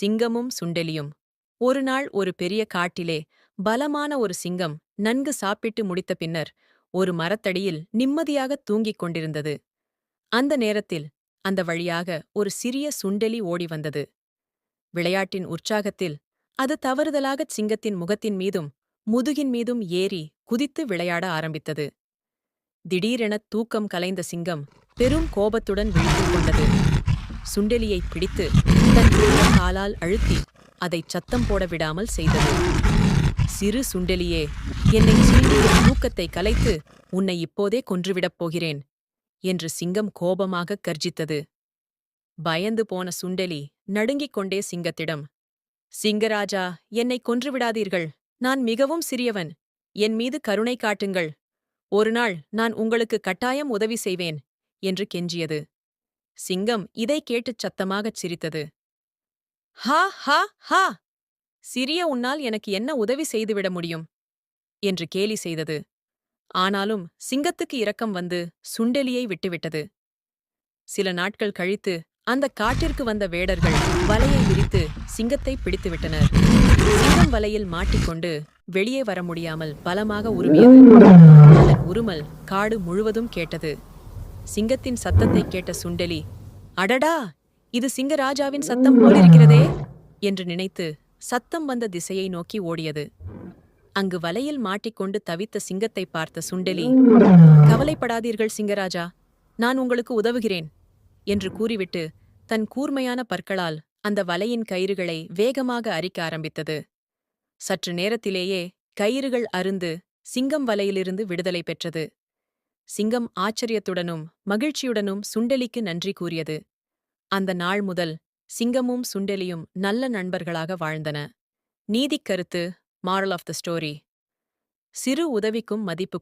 சிங்கமும் சுண்டெலியும். ஒரு நாள் ஒரு பெரிய காட்டிலே பலமான ஒரு சிங்கம் நன்கு சாப்பிட்டு முடித்த பின்னர் ஒரு மரத்தடியில் நிம்மதியாக தூங்கிக் கொண்டிருந்தது. அந்த நேரத்தில் அந்த வழியாக ஒரு சிறிய சுண்டெலி ஓடி வந்தது. விளையாட்டின் உற்சாகத்தில் அது தவறுதலாகச் சிங்கத்தின் முகத்தின் மீதும் முதுகின் மீதும் ஏறி குதித்து விளையாட ஆரம்பித்தது. திடீரெனத் தூக்கம் கலைந்த சிங்கம் பெரும் கோபத்துடன் விழித்துக் கொண்டது. சுண்டெலியைப் பிடித்து தன் காலால் அழுத்தி அதைச் சத்தம் போட விடாமல் செய்தது. சிறு சுண்டெலியே என்னை சீண்டி தூக்கத்தை கலைத்து உன்னை இப்போதே கொன்றுவிடப் போகிறேன் என்று சிங்கம் கோபமாகக் கர்ஜித்தது. பயந்து போன சுண்டெலி நடுங்கிக் கொண்டே சிங்கத்திடம் சிங்கராஜா என்னை கொன்றுவிடாதீர்கள். நான் மிகவும் சிறியவன். என் மீது கருணை காட்டுங்கள். ஒருநாள் நான் உங்களுக்கு கட்டாயம் உதவி செய்வேன் என்று கெஞ்சியது. சிங்கம் இதை கேட்டுச் சத்தமாகச் சிரித்தது. ஹா ஹா ஹா! சிறிய உன்னால் எனக்கு என்ன உதவி செய்துவிட முடியும்? என்று கேலி செய்தது. ஆனாலும் சிங்கத்துக்கு இரக்கம் வந்து சுண்டெலியை விட்டுவிட்டது. சில நாட்கள் கழித்து அந்த காட்டிற்கு வந்த வேடர்கள் வலையை விரித்து சிங்கத்தை பிடித்துவிட்டனர். சிங்கம் வலையில் மாட்டிக்கொண்டு வெளியே வர முடியாமல் பலமாக உருவியது. அதன் உருமல் காடு முழுவதும் கேட்டது. சிங்கத்தின் சத்தத்தை கேட்ட சுண்டெலி அடடா! இது சிங்கராஜாவின் சத்தம் போலிருக்கிறதே! என்று நினைத்து சத்தம் வந்த திசையை நோக்கி ஓடியது. அங்கு வலையில் மாட்டிக்கொண்டு தவித்த சிங்கத்தை பார்த்த சுண்டெலி கவலைப்படாதீர்கள் சிங்கராஜா நான் உங்களுக்கு உதவுகிறேன் என்று கூறிவிட்டு தன் கூர்மையான பற்களால் அந்த வலையின் கயிறுகளை வேகமாக அரிக்க ஆரம்பித்தது. சற்று நேரத்திலேயே கயிறுகள் அருந்து சிங்கம் வலையிலிருந்து விடுதலை பெற்றது. சிங்கம் ஆச்சரியத்துடனும் மகிழ்ச்சியுடனும் சுண்டெலிக்கு நன்றி கூறியது. அந்த நாள் முதல் சிங்கமும் சுண்டெலியும் நல்ல நண்பர்களாக வாழ்ந்தன. நீதிக் கருத்து மாரல் ஆஃப் த ஸ்டோரி சிறு உதவிக்கும் மதிப்பு